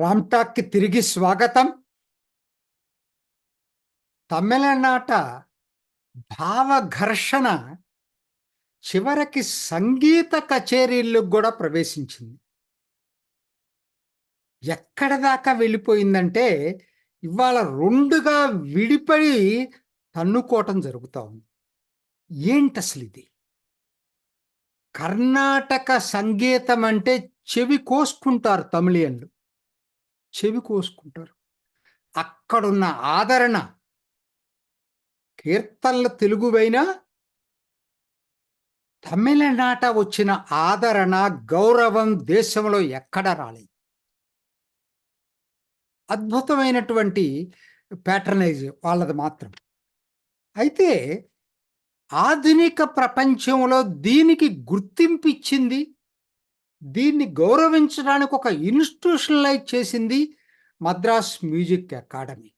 రామ్టాక్కి తిరిగి స్వాగతం. తమిళనాట భావఘర్షణ చివరికి సంగీత కచేరీల్లో కూడా ప్రవేశించింది. ఎక్కడ దాకా వెళ్ళిపోయిందంటే ఇవాళ రెండుగా విడిపడి తన్నుకోవటం జరుగుతూ ఉంది. ఏంటి అసలు ఇది కర్ణాటక సంగీతం అంటే చెవి కోసుకుంటారు తమిళియన్లు. చెవి కోసుకుంటారు. అక్కడున్న ఆదరణ కీర్తనలు తెలుగువైనా తమిళనాట వచ్చిన ఆదరణ గౌరవం దేశంలో ఎక్కడ రాలేదు. అద్భుతమైనటువంటి ప్యాటర్నైజ్ వాళ్ళది మాత్రం. అయితే ఆధునిక ప్రపంచంలో దీనికి గుర్తింపు ఇచ్చింది దీన్ని గౌరవించడానికి ఒక ఇన్స్టిట్యూషనలైజ్ చేసింది మద్రాస్ మ్యూజిక్ అకాడమీ.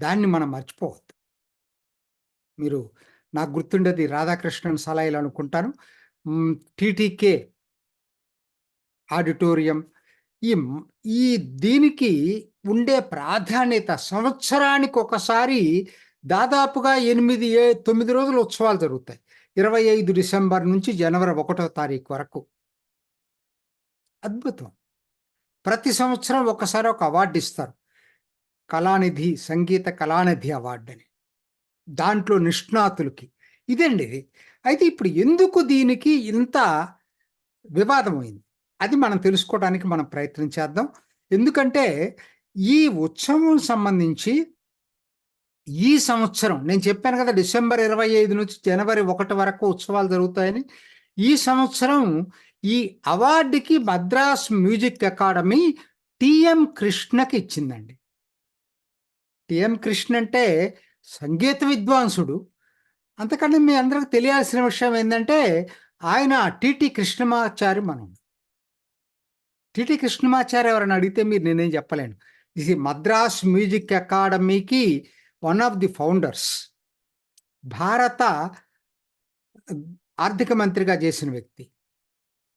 దాన్ని మనం మర్చిపోవద్దు. మీరు నాకు గుర్తుండేది రాధాకృష్ణన్ సలహాలు అనుకుంటాను. TTK auditorium. ఈ ఈ దీనికి ఉండే ప్రాధాన్యత సంవత్సరానికి ఒకసారి దాదాపుగా ఎనిమిది ఏ తొమ్మిది రోజులు ఉత్సవాలు జరుగుతాయి. ఇరవై ఐదు డిసెంబర్ నుంచి జనవరి ఒకటో తారీఖు వరకు. అద్భుతం. ప్రతి సంవత్సరం ఒకసారి ఒక అవార్డు ఇస్తారు. కళానిధి సంగీత కళానిధి అవార్డు అని. దాంట్లో నిష్ణాతులకి. ఇదండి. అయితే ఇప్పుడు ఎందుకు దీనికి ఇంత వివాదమైంది? అది మనం తెలుసుకోవడానికి మనం ప్రయత్నం చేద్దాం. ఎందుకంటే ఈ ఉత్సవం సంబంధించి ఈ సంవత్సరం నేను చెప్పాను కదా డిసెంబర్ ఇరవై ఐదు నుంచి జనవరి ఒకటి వరకు ఉత్సవాలు జరుగుతాయని. ఈ సంవత్సరం ఈ అవార్డుకి మద్రాస్ మ్యూజిక్ అకాడమీ టిఎం కృష్ణకి ఇచ్చిందండి. టిఎం కృష్ణ అంటే సంగీత విద్వాంసుడు. అంతకంటే మీ అందరికి తెలియాల్సిన విషయం ఏంటంటే ఆయన టిటి కృష్ణమాచారి మనం టిటి కృష్ణమాచారి ఎవరైనా అడిగితే మీరు నేనేం చెప్పలేను. ఇది మద్రాస్ మ్యూజిక్ అకాడమీకి వన్ ఆఫ్ ది ఫౌండర్స్ భారత ఆర్థిక మంత్రిగా చేసిన వ్యక్తి.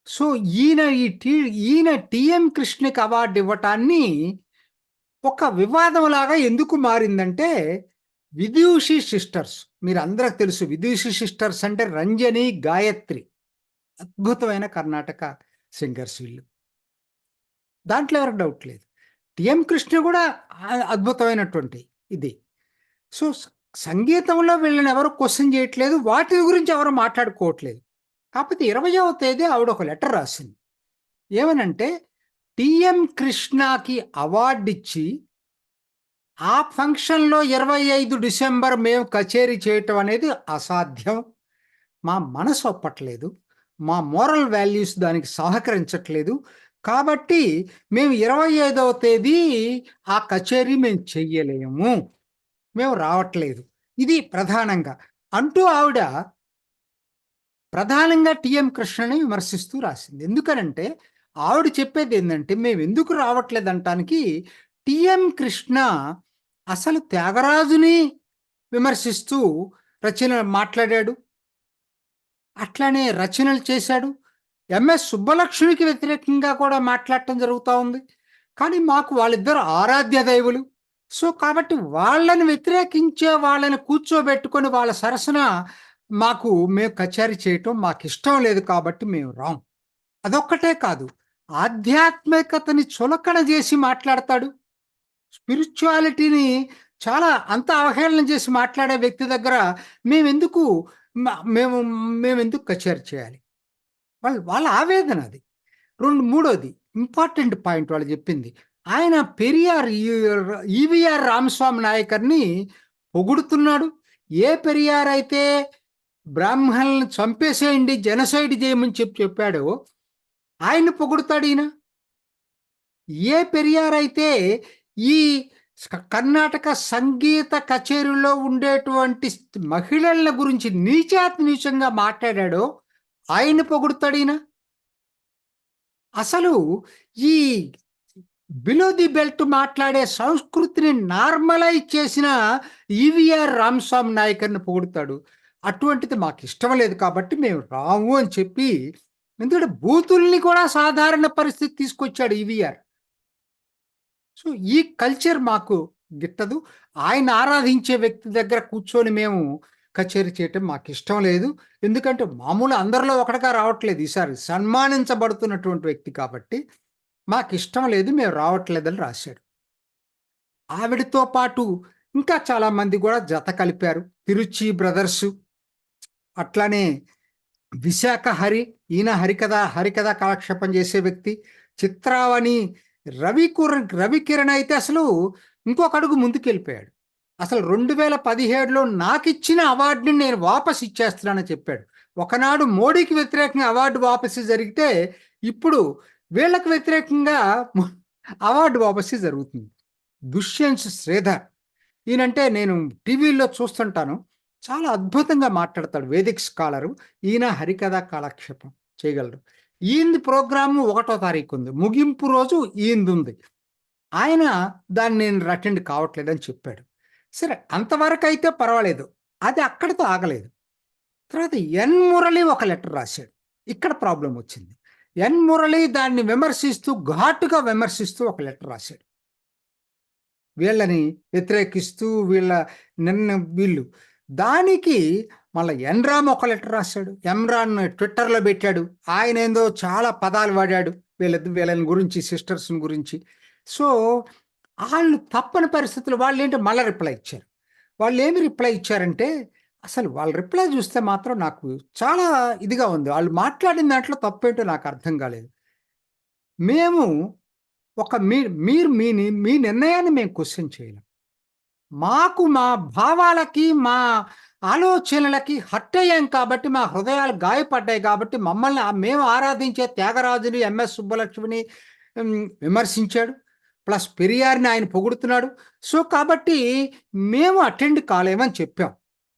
సో ఈయన ఈ టీ ఈయన టిఎం కృష్ణకి అవార్డు ఇవ్వటాన్ని ఒక వివాదం లాగా ఎందుకు మారిందంటే విదూషి సిస్టర్స్. మీరు అందరికి తెలుసు విదూషి సిస్టర్స్ అంటే రంజని గాయత్రి. అద్భుతమైన కర్ణాటక సింగర్స్ వీళ్ళు. దాంట్లో ఎవరికి డౌట్ లేదు. టిఎం కృష్ణ కూడా అద్భుతమైనటువంటి ఇది. సో సంగీతంలో వీళ్ళని ఎవరు క్వశ్చన్ చేయట్లేదు. వాటి గురించి ఎవరు మాట్లాడుకోవట్లేదు. కాకపోతే ఇరవయవ తేదీ ఆవిడ ఒక లెటర్ రాసింది. ఏమనంటే టిఎం కృష్ణకి అవార్డు ఇచ్చి ఆ ఫంక్షన్లో ఇరవై ఐదు డిసెంబర్ మేము కచేరీ చేయటం అనేది అసాధ్యం. మా మనసు ఒప్పట్లేదు మా మోరల్ వాల్యూస్ దానికి సహకరించట్లేదు. కాబట్టి మేము ఇరవై ఐదవ తేదీ ఆ కచేరీ మేము చెయ్యలేము. మేము రావట్లేదు. ఇది ప్రధానంగా. అంటూ ఆవిడ ప్రధానంగా టిఎం కృష్ణని విమర్శిస్తూ రాసింది. ఎందుకనంటే ఆవిడ చెప్పేది ఏంటంటే మేము ఎందుకు రావట్లేదు అంటానికి టిఎం కృష్ణ అసలు త్యాగరాజుని విమర్శిస్తూ రచన మాట్లాడాడు. అట్లానే రచనలు చేశాడు. ఎంఎస్ సుబ్బలక్ష్మికి వ్యతిరేకంగా కూడా మాట్లాడటం జరుగుతూ ఉంది. కానీ మాకు వాళ్ళిద్దరు ఆరాధ్య దైవులు. సో కాబట్టి వాళ్ళని వ్యతిరేకించే వాళ్ళని కూర్చోబెట్టుకొని వాళ్ళ సరసన మాకు మేము కచేరీ చేయటం మాకు ఇష్టం లేదు కాబట్టి మేము రాం. అదొక్కటే కాదు ఆధ్యాత్మికతని చులకన చేసి మాట్లాడతాడు. స్పిరిచువాలిటీని చాలా అంత అవహేళన చేసి మాట్లాడే వ్యక్తి దగ్గర మేమెందుకు మేము మేమెందుకు కచేరీ చేయాలి? వాళ్ళు వాళ్ళ ఆవేదన అది. రెండు మూడోది ఇంపార్టెంట్ పాయింట్ వాళ్ళు చెప్పింది. ఆయన పెరియార్ ఈవిఆర్ రామస్వామి నాయకర్ని పొగుడుతున్నాడు. ఏ పెరియార్ అయితే బ్రాహ్మణులను చంపేసేయండి జనసైడ్ చేయమని చెప్పి చెప్పాడు ఆయన పొగుడుతాడు ఈయన. ఏ పెరియార్ అయితే ఈ కర్ణాటక సంగీత కచేరీలో ఉండేటువంటి మహిళల గురించి నీచాతి నీచంగా మాట్లాడాడో ఆయన పొగుడుతాడు ఈయన. అసలు ఈ బిలో ది బెల్ట్ మాట్లాడే సంస్కృతిని నార్మలైజ్ చేసిన ఈవిఆర్ రామస్వామి నాయకర్ని పొగుడుతాడు. అటువంటిది మాకు ఇష్టం లేదు కాబట్టి మేము రాము అని చెప్పి ఎందుకంటే బూతుల్ని కూడా సాధారణ పరిస్థితి తీసుకొచ్చాడు ఈవీఆర్ సో ఈ కల్చర్ మాకు గిట్టదు. ఆయన ఆరాధించే వ్యక్తి దగ్గర కూర్చొని మేము కచేరీ చేయటం మాకు ఇష్టం లేదు. ఎందుకంటే మామూలు అందరిలో ఒకటిగా రావట్లేదు ఈసారి సన్మానించబడుతున్నటువంటి వ్యక్తి కాబట్టి మాకు ఇష్టం లేదు మేము రావట్లేదని రాశాడు. ఆవిడతో పాటు ఇంకా చాలామంది కూడా జత కలిపారు. తిరుచి బ్రదర్సు అట్లానే విశాఖ హరి ఈయన హరికథ హరికథ కాలక్షేపం చేసే వ్యక్తి. చిత్రావణి రవి రవికిరణ్ అయితే అసలు ఇంకొక అడుగు ముందుకెళ్ళిపోయాడు. అసలు రెండు వేల పదిహేడులో నాకు ఇచ్చిన అవార్డుని నేను వాపస్ ఇచ్చేస్తున్నానని చెప్పాడు. ఒకనాడు మోడీకి వ్యతిరేకంగా అవార్డు వాపసు జరిగితే ఇప్పుడు వీళ్ళకి వ్యతిరేకంగా అవార్డు వాపసు జరుగుతుంది. దుష్యంత్ శ్రీధర్. ఈయనంటే నేను టీవీలో చూస్తుంటాను. చాలా అద్భుతంగా మాట్లాడతాడు వేదిక్ స్కాలరు. ఈయన హరికథ కాలక్షేపం చేయగలరు ఈయనది ప్రోగ్రాము ఒకటో తారీఖు ఉంది ముగింపు రోజు ఈయనది ఉంది ఆయన దాన్ని నేను అటెండ్ కావట్లేదని చెప్పాడు. సరే అంతవరకు అయితే పర్వాలేదు. అది అక్కడితో ఆగలేదు. తర్వాత ఎన్ మురళి ఒక లెటర్ రాశాడు. ఇక్కడ ప్రాబ్లం వచ్చింది. ఎన్ మురళి దాన్ని విమర్శిస్తూ ఘాటుగా విమర్శిస్తూ ఒక లెటర్ రాశాడు. వీళ్ళని వ్యతిరేకిస్తూ వీళ్ళ నిన్న వీళ్ళు దానికి మళ్ళీ ఎన్రామ్ ఒక లెటర్ రాశాడు. ఎమ్రాన్ ట్విట్టర్లో పెట్టాడు. ఆయన ఏందో చాలా పదాలు వాడాడు వీళ్ళ వీళ్ళని గురించి సిస్టర్స్ని గురించి. సో వాళ్ళు తప్పని పరిస్థితులు వాళ్ళు ఏంటి మళ్ళీ రిప్లై ఇచ్చారు. వాళ్ళు ఏమి రిప్లై ఇచ్చారంటే అసలు వాళ్ళ రిప్లై చూస్తే మాత్రం నాకు చాలా ఇదిగా ఉంది. వాళ్ళు మాట్లాడిన దాంట్లో తప్పేంటో నాకు అర్థం కాలేదు. మేము ఒక మీ మీరు మీ మీ నిర్ణయాన్ని మేము క్వశ్చన్ చేయలేం. మాకు మా భావాలకి మా ఆలోచనలకి హట్టయ్యాం అయ్యాం కాబట్టి మా హృదయాలు గాయపడ్డాయి కాబట్టి మమ్మల్ని మేము ఆరాధించే త్యాగరాజుని ఎంఎస్ సుబ్బలక్ష్మిని విమర్శించాడు. ప్లస్ పెరియారిని ఆయన పొగుడుతున్నాడు. సో కాబట్టి మేము అటెండ్ కాలేమని చెప్పాం.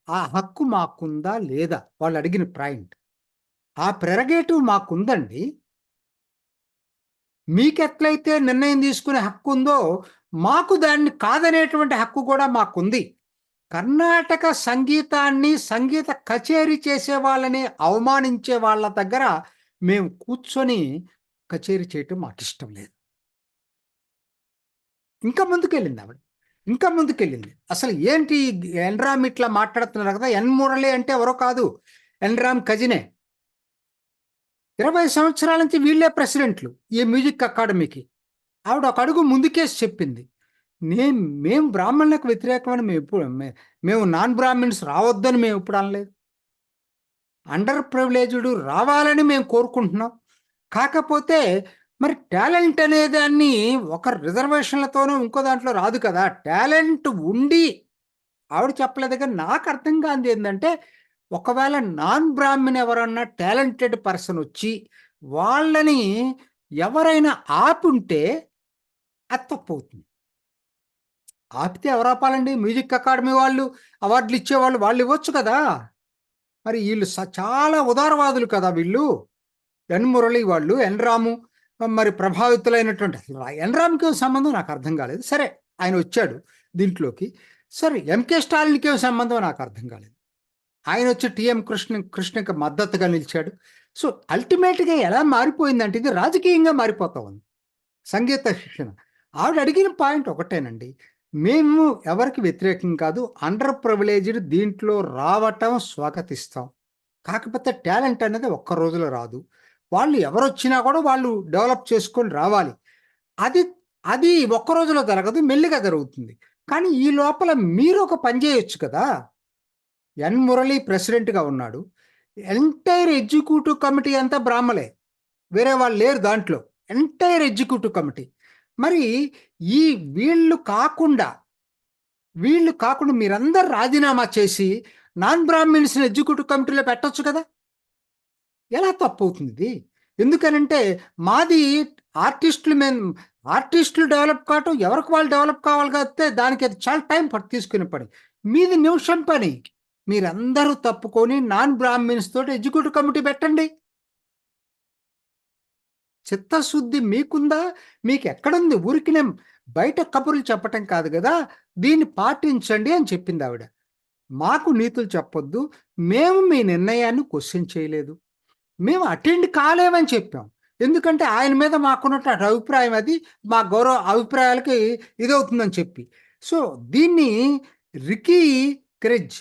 ఆ హక్కు మాకుందా లేదా? వాళ్ళు అడిగిన పాయింట్. ఆ ప్రెరగేటివ్ మాకుందండి. మీకెట్లయితే నిర్ణయం తీసుకునే హక్కు ఉందో మాకు దాన్ని కాదనేటువంటి హక్కు కూడా మాకుంది. కర్ణాటక సంగీతాన్ని సంగీత కచేరీ చేసే వాళ్ళని అవమానించే వాళ్ళ దగ్గర మేము కూర్చొని కచేరీ చేయటం మాకు ఇష్టం లేదు. ఇంకా ముందుకెళ్ళింది ఆవిడ. ఇంకా ముందుకెళ్ళింది. అసలు ఏంటి ఎన్రామ్ ఇట్లా మాట్లాడుతున్నారు కదా ఎన్ మురళి అంటే ఎవరో కాదు ఎన్రామ్ కజినే. ఇరవై సంవత్సరాల నుంచి వీళ్ళే ప్రెసిడెంట్లు ఈ మ్యూజిక్ అకాడమీకి. ఆవిడ ఒక అడుగు ముందుకేసి చెప్పింది. నేను మేము బ్రాహ్మణులకు వ్యతిరేకమని మేము ఎప్పుడు మేము నాన్ బ్రాహ్మిన్స్ రావద్దని మేము ఎప్పుడు అనలేదు. అండర్ ప్రివిలేజ్డ్ రావాలని మేము కోరుకుంటున్నాం. కాకపోతే మరి టాలెంట్ అనేదాన్ని ఒక రిజర్వేషన్లతోనూ ఇంకో దాంట్లో రాదు కదా. టాలెంట్ ఉండి ఆవిడ చెప్పలేదు కానీ నాకు అర్థం కాంది ఏంటంటే ఒకవేళ నాన్ బ్రాహ్మణ్ ఎవరన్నా టాలెంటెడ్ పర్సన్ వచ్చి వాళ్ళని ఎవరైనా ఆపుంటే అత్తపోతుంది అవుతుంది ఆపితే ఎవరు ఆపాలండి? మ్యూజిక్ అకాడమీ వాళ్ళు అవార్డులు ఇచ్చేవాళ్ళు వాళ్ళు ఇవ్వచ్చు కదా? మరి వీళ్ళు చాలా ఉదారవాదులు కదా వీళ్ళు. ఎన్ మురళి వాళ్ళు ఎన్ రాము మరి ప్రభావితులైనటువంటి అసలు ఎన్రామ్కి సంబంధం? నాకు అర్థం కాలేదు. సరే ఆయన వచ్చాడు దీంట్లోకి. సరే ఎంకే స్టాలిన్కి సంబంధం నాకు అర్థం కాలేదు. ఆయన వచ్చి టిఎం కృష్ణ కృష్ణకి మద్దతుగా నిలిచాడు. సో అల్టిమేట్గా ఎలా మారిపోయిందంటే ఇది రాజకీయంగా మారిపోతా ఉంది. సంగీత శిక్షణ. ఆవిడ అడిగిన పాయింట్ ఒకటేనండి. మేము ఎవరికి వ్యతిరేకం కాదు అండర్ ప్రివిలేజ్డ్ దీంట్లో రావటం స్వాగతిస్తాం. కాకపోతే టాలెంట్ అనేది ఒక్క రోజులో రాదు. వాళ్ళు ఎవరు వచ్చినా కూడా వాళ్ళు డెవలప్ చేసుకొని రావాలి. అది అది ఒక్క రోజులో జరగదు మెల్లిగా జరుగుతుంది. కానీ ఈ లోపల మీరు ఒక పని చేయొచ్చు కదా? ఎన్. మురళి ప్రెసిడెంట్గా ఉన్నాడు. ఎంటైర్ ఎగ్జిక్యూటివ్ కమిటీ అంతా బ్రాహ్మలే. వేరే వాళ్ళు లేరు దాంట్లో. Entire executive committee. మరి ఈ వీళ్ళు కాకుండా వీళ్ళు కాకుండా మీరందరు రాజీనామా చేసి నాన్ బ్రాహ్మిన్స్ని ఎగ్జిక్యూటివ్ కమిటీలో పెట్టచ్చు కదా? ఎలా తప్పు అవుతుంది ఎందుకనంటే మాది ఆర్టిస్టులు మేము ఆర్టిస్టులు డెవలప్ కావటం ఎవరికి వాళ్ళు డెవలప్ కావాలి కాబట్టి దానికి అది చాలా టైం పట్టు తీసుకునే పని మీది నిమిషం పని. మీరందరూ తప్పుకొని నాన్ బ్రాహ్మిన్స్ తోటి ఎగ్జిక్యూటివ్ కమిటీ పెట్టండి. చిత్తశుద్ధి మీకుందా? మీకు ఎక్కడుంది ఊరికినే బయట కబుర్లు చెప్పటం కాదు కదా? దీన్ని పాటించండి అని చెప్పింది ఆవిడ. మాకు నీతులు చెప్పొద్దు. మేము మీ నిర్ణయాన్ని క్వశ్చన్ చేయలేదు. మేము అటెండ్ కాలేమని చెప్పాం. ఎందుకంటే ఆయన మీద మాకున్నటువంటి అభిప్రాయం అది. మా గౌరవ అభిప్రాయాలకి ఇదవుతుందని చెప్పి. సో దీన్ని Ricky Kej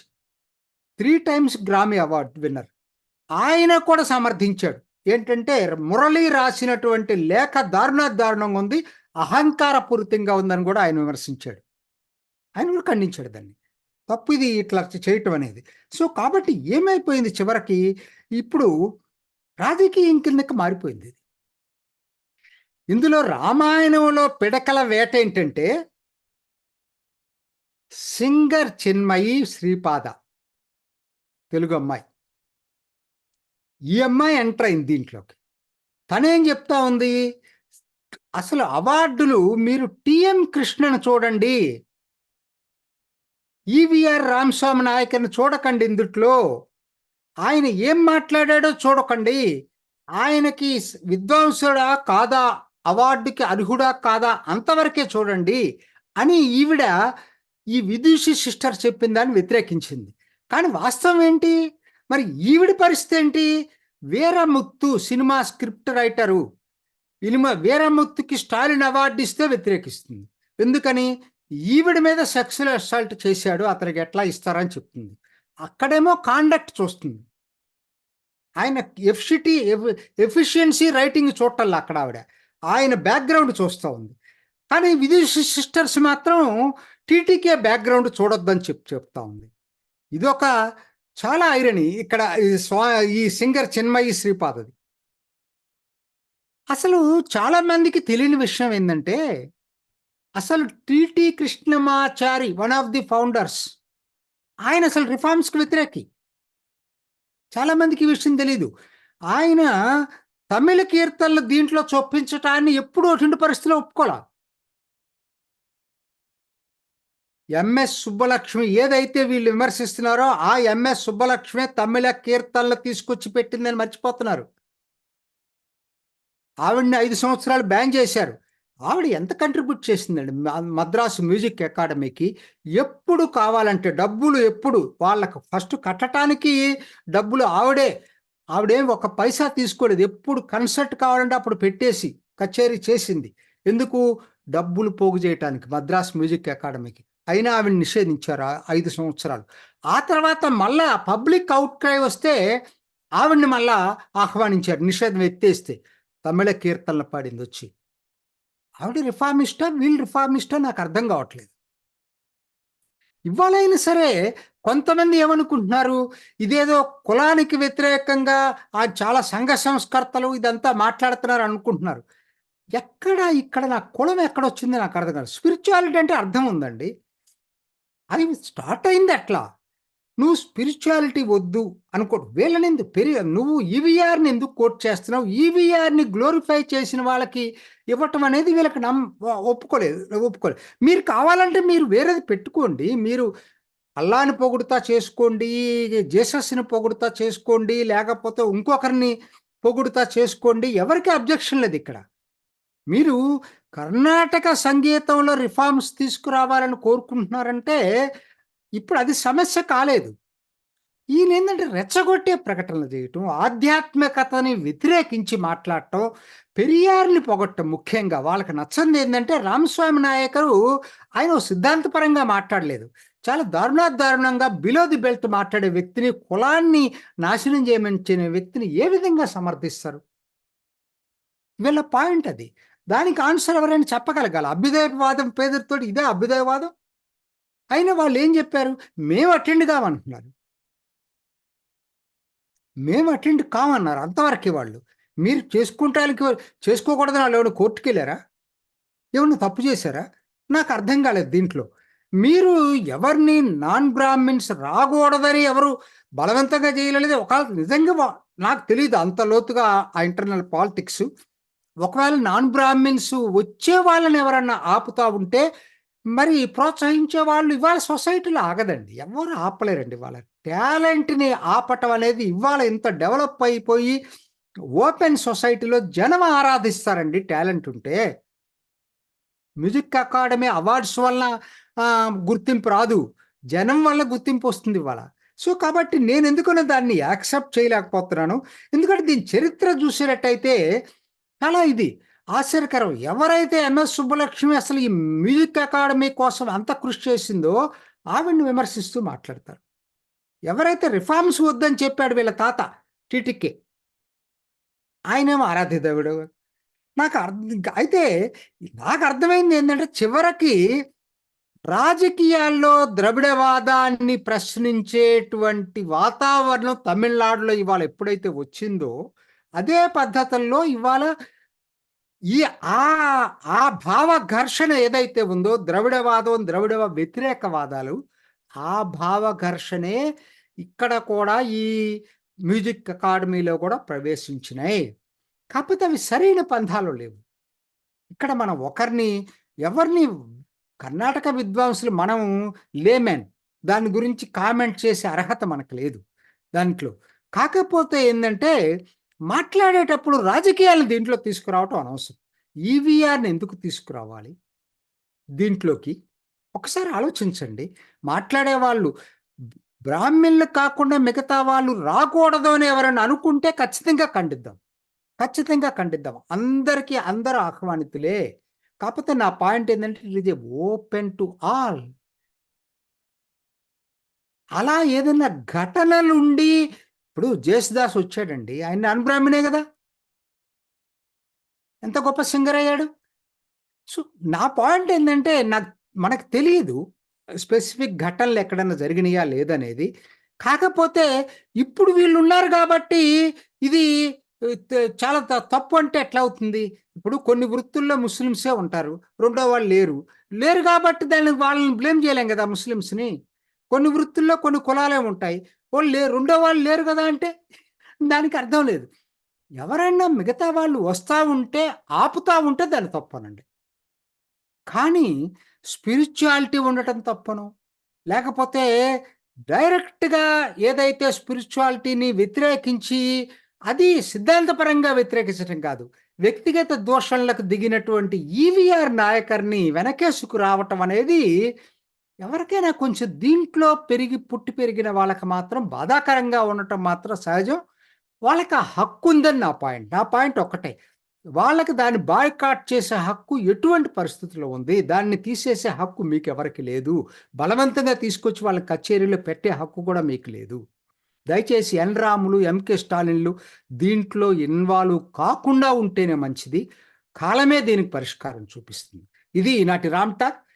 three times Grammy award winner. ఆయన కూడా సమర్థించాడు. ఏంటంటే మురళి రాసినటువంటి లేఖ దారుణ దారుణంగా ఉంది అహంకారపూరితంగా ఉందని కూడా ఆయన విమర్శించాడు. ఆయన కూడా ఖండించాడు దాన్ని. తప్పు ఇది ఇట్లా చేయటం అనేది. సో కాబట్టి ఏమైపోయింది చివరికి? ఇప్పుడు రాజకీయం కిందకి మారిపోయింది. ఇది ఇందులో రామాయణంలో పిడకల వేట ఏంటంటే సింగర్ చిన్మయి శ్రీపాద తెలుగు అమ్మాయి. ఈ అమ్మాయి ఎంటర్ అయింది దీంట్లోకి. తనేం చెప్తా ఉంది? అసలు అవార్డులు మీరు టిఎం కృష్ణను చూడండి. ఈవిఆర్ రామస్వామి నాయకుని చూడకండి ఇందుట్లో. ఆయన ఏం మాట్లాడాడో చూడకండి. ఆయనకి విద్వాంసుడా కాదా? అవార్డుకి అర్హుడా కాదా? అంతవరకే చూడండి అని ఈవిడ ఈ విదూషి సిస్టర్ చెప్పిందని వ్యతిరేకించింది. కానీ వాస్తవం ఏంటి? మరి ఈవిడ పరిస్థితి ఏంటి? Vairamuthu cinema script writer. ఇనిమ వీరముత్తుకి స్టాలిన్ అవార్డు ఇస్తే వ్యతిరేకిస్తుంది. ఎందుకని? ఈవిడ మీద సెక్సువల్ అసాల్ట్ చేశాడు అతనికి ఎట్లా ఇస్తారని చెప్తుంది. అక్కడేమో కాండక్ట్ చూస్తుంది. ఆయన ఎఫిషిటీ ఎఫిషియన్సీ రైటింగ్ చూడాలి అక్కడ ఆవిడ. ఆయన బ్యాక్గ్రౌండ్ చూస్తూ ఉంది. కానీ విదేశీ సిస్టర్స్ మాత్రం టీటీకే బ్యాక్గ్రౌండ్ చూడొద్దని చెప్ చెప్తా ఉంది. ఇదొక చాలా ఐరని ఇక్కడ ఈ స్వా ఈ సింగర్ చిన్మయి శ్రీపాదది అసలు చాలా మందికి తెలియని విషయం ఏంటంటే అసలు TT Krishnamachari one of the founders ఆయన అసలు రిఫార్మ్స్కి వ్యతిరేకి. చాలా మందికి ఈ విషయం తెలీదు. ఆయన తమిళ కీర్తనలు దీంట్లో చొప్పించటాన్ని ఎప్పుడూ అటువంటి పరిస్థితిలో ఒప్పుకోలే. ఎంఎస్ సుబ్బలక్ష్మి ఏదైతే వీళ్ళు విమర్శిస్తున్నారో ఆ ఎంఎస్ సుబ్బలక్ష్మి తమిళ కీర్తనలు తీసుకొచ్చి పెట్టిందని మర్చిపోతున్నారు. ఆవిడని ఐదు సంవత్సరాలు బ్యాన్ చేశారు. ఆవిడ ఎంత కంట్రిబ్యూట్ చేసిందండి? మద్రాసు మ్యూజిక్ అకాడమీకి ఎప్పుడు కావాలంటే డబ్బులు ఎప్పుడు వాళ్ళకు ఫస్ట్ కట్టడానికి డబ్బులు ఆవిడే ఆవిడేం ఒక పైసా తీసుకోలేదు. ఎప్పుడు కన్సర్ట్ కావాలంటే అప్పుడు పెట్టేసి కచేరీ చేసింది. ఎందుకు? డబ్బులు పోగు చేయటానికి మద్రాస్ మ్యూజిక్ అకాడమీకి. అయినా ఆవిడ నిషేధించారు? ఐదు సంవత్సరాలు. ఆ తర్వాత మళ్ళా పబ్లిక్ అవుట్ క్రై వస్తే ఆవిడ్ని మళ్ళా ఆహ్వానించారు. నిషేధం ఎత్తేస్తే. తమిళ కీర్తనలు పాడింది వచ్చి. ఆవిడ రిఫార్మిస్టా? వీళ్ళు రిఫార్మిస్టా? నాకు అర్థం కావట్లేదు. ఇవ్వాలైనా సరే కొంతమంది ఏమనుకుంటున్నారు? ఇదేదో కులానికి వ్యతిరేకంగా ఆ చాలా సంఘ సంస్కర్తలు ఇదంతా మాట్లాడుతున్నారు అనుకుంటున్నారు. ఎక్కడ ఇక్కడ నా కులం ఎక్కడ వచ్చింది నాకు అర్థం కాదు. స్పిరిచువాలిటీ అంటే అర్థం ఉందండి. అది స్టార్ట్ అయింది అట్లా. నువ్వు స్పిరిచువాలిటీ వద్దు అనుకో వీళ్ళని ఎందుకు పెరి నువ్వు ఈవీఆర్ని ఎందుకు కోట్ చేస్తున్నావు? ఈవీఆర్ని గ్లోరిఫై చేసిన వాళ్ళకి ఇవ్వటం అనేది వీళ్ళకి నమ్ ఒప్పుకోలేదు ఒప్పుకోలేదు. మీరు కావాలంటే మీరు వేరేది పెట్టుకోండి. మీరు అల్లాని పొగుడుతా చేసుకోండి జేసస్ని పొగుడుతా చేసుకోండి లేకపోతే ఇంకొకరిని పొగుడుతా చేసుకోండి. ఎవరికి అబ్జెక్షన్ లేదు ఇక్కడ. మీరు కర్ణాటక సంగీతంలో రిఫార్మ్స్ తీసుకురావాలని కోరుకుంటున్నారంటే ఇప్పుడు అది సమస్య కాలేదు. ఈయన ఏంటంటే రెచ్చగొట్టే ప్రకటనలు చేయటం ఆధ్యాత్మికతని వ్యతిరేకించి మాట్లాడటం పెరియార్ని పొగట్టం ముఖ్యంగా. వాళ్ళకి నచ్చంది ఏంటంటే రామస్వామి నాయకరు ఆయన సిద్ధాంతపరంగా మాట్లాడలేదు. చాలా దారుణా దారుణంగా బిలో ది బెల్ట్ మాట్లాడే వ్యక్తిని కులాన్ని నాశనం చేయమని వ్యక్తిని ఏ విధంగా సమర్థిస్తారు? వీళ్ళ పాయింట్ అది. దానికి ఆన్సర్ ఎవరైనా చెప్పగలగాలి? అభ్యుదయవాదం పేదరితో ఇదే అభ్యుదయవాదం? అయినా వాళ్ళు ఏం చెప్పారు? మేము అటెండ్ కామంటున్నారు మేము అటెండ్ కామన్నారు అంతవరకే వాళ్ళు. మీరు చేసుకుంటానికి చేసుకోకూడదని వాళ్ళు ఎవరు కోర్టుకు వెళ్ళారా ఏమన్నా తప్పు చేశారా? నాకు అర్థం కాలేదు దీంట్లో. మీరు ఎవరిని నాన్ బ్రాహ్మిన్స్ రాకూడదని ఎవరు బలవంతంగా చేయలేదు ఒక నిజంగా నాకు తెలియదు అంత లోతుగా ఆ ఇంటర్నల్ పాలిటిక్స్ ఒకవేళ నాన్ బ్రాహ్మిన్స్ వచ్చే వాళ్ళని ఎవరన్నా ఆపుతా ఉంటే మరి ప్రోత్సహించే వాళ్ళు ఇవాళ సొసైటీలో ఆగదండి. ఎవరు ఆపలేరండి వాళ్ళ టాలెంట్ని ఆపటం అనేది ఇవాళ ఇంత డెవలప్ అయిపోయి ఓపెన్ సొసైటీలో జనం ఆరాధిస్తారండి టాలెంట్ ఉంటే. మ్యూజిక్ అకాడమీ అవార్డ్స్ వల్ల గుర్తింపు రాదు. జనం వల్ల గుర్తింపు వస్తుంది ఇవాళ. సో కాబట్టి నేను ఎందుకన్నా దాన్ని యాక్సెప్ట్ చేయలేకపోతున్నాను. ఎందుకంటే దీని చరిత్ర చూసినట్టయితే చాలా ఇది. ఆశ్చర్యకరం. ఎవరైతే ఎంఎస్ సుబ్బలక్ష్మి అసలు ఈ మ్యూజిక్ అకాడమీ కోసం అంత కృషి చేసిందో ఆవిడ్ని విమర్శిస్తూ మాట్లాడతారు. ఎవరైతే రిఫార్మ్స్ వద్దని చెప్పాడు వీళ్ళ తాత టీటీకే ఆయనేమో ఆరాధ్య దేవుడు. నాకు అర్థం అయితే నాకు అర్థమైంది ఏంటంటే చివరికి రాజకీయాల్లో ద్రవిడవాదాన్ని ప్రశ్నించేటువంటి వాతావరణం తమిళనాడులో ఇవాళ ఎప్పుడైతే వచ్చిందో అదే పద్ధతుల్లో ఇవాళ ఈ ఆ ఆ భావ ఘర్షణ ఏదైతే ఉందో ద్రవిడవాదం ద్రవిడ వ్యతిరేకవాదాలు ఆ భావ ఘర్షణే ఇక్కడ కూడా ఈ మ్యూజిక్ అకాడమీలో కూడా ప్రవేశించినాయి. కాకపోతే అవి సరైన పంథాలు లేవు. ఇక్కడ మనం ఒకరిని ఎవరిని కర్ణాటక విద్వాంసులు మనం లేమెన్ దాని గురించి కామెంట్ చేసే అర్హత మనకు లేదు దాంట్లో. కాకపోతే ఏంటంటే మాట్లాడేటప్పుడు రాజకీయాలను దీంట్లో తీసుకురావటం అనవసరం. ఈవీఆర్ని ఎందుకు తీసుకురావాలి? దీంట్లోకి ఒకసారి ఆలోచించండి. మాట్లాడే వాళ్ళు బ్రాహ్మణులు కాకుండా మిగతా వాళ్ళు రాకూడదు అని ఎవరైనా అనుకుంటే ఖచ్చితంగా ఖండిద్దాం. ఖచ్చితంగా ఖండిద్దాం. అందరికీ అందరూ ఆహ్వానితులే. కాకపోతే నా పాయింట్ ఏంటంటే ఇది ఓపెన్ టు ఆల్. అలా ఏదైనా ఘటనలుండి ఇప్పుడు జేసుదాస్ వచ్చాడండి. ఆయన అన్బ్రాహ్మణే కదా. ఎంత గొప్ప సింగర్ అయ్యాడు. సో నా పాయింట్ ఏంటంటే నాకు మనకు తెలియదు స్పెసిఫిక్ ఘటనలు ఎక్కడన్నా జరిగినాయా లేదనేది. కాకపోతే ఇప్పుడు వీళ్ళు ఉన్నారు కాబట్టి ఇది చాలా త- తప్పు అంటే ఎట్లా అవుతుంది? ఇప్పుడు కొన్ని వృత్తుల్లో ముస్లిమ్సే ఉంటారు. రెండో వాళ్ళు లేరు. లేరు కాబట్టి దాన్ని వాళ్ళని బ్లేమ్ చేయలేం కదా ముస్లిమ్స్ని. కొన్ని వృత్తుల్లో కొన్ని కులాలే ఉంటాయి. వాళ్ళు లేరు రెండో వాళ్ళు లేరు కదా అంటే దానికి అర్థం లేదు. ఎవరైనా మిగతా వాళ్ళు వస్తూ ఉంటే ఆపుతా ఉంటే దాన్ని తప్పనండి. కానీ స్పిరిచువాలిటీ ఉండటం తప్పను. లేకపోతే డైరెక్ట్గా ఏదైతే స్పిరిచువాలిటీని వ్యతిరేకించి అది సిద్ధాంతపరంగా వ్యతిరేకించడం కాదు. వ్యక్తిగత దోషణలకు దిగినటువంటి ఈవీఆర్ నాయకర్ని వెనకేసుకు రావటం అనేది ఎవరికైనా కొంచెం దీంట్లో పెరిగి పుట్టి పెరిగిన వాళ్ళకి మాత్రం బాధాకరంగా ఉండటం మాత్రం సహజం. వాళ్ళకి ఆ హక్కు ఉందని నా పాయింట్. నా పాయింట్ ఒక్కటే. వాళ్ళకి దాన్ని బాయ్కాట్ చేసే హక్కు ఎటువంటి పరిస్థితుల్లో ఉంది? దాన్ని తీసేసే హక్కు మీకు ఎవరికి లేదు? బలవంతంగా తీసుకొచ్చి వాళ్ళ కచేరీలో పెట్టే హక్కు కూడా మీకు లేదు. దయచేసి ఎన్ రాములు ఎంకే స్టాలిన్లు దీంట్లో ఇన్వాల్వ్ కాకుండా ఉంటేనే మంచిది. కాలమే దీనికి పరిష్కారం చూపిస్తుంది. ఇది ఈనాటి రామ్ టాక్.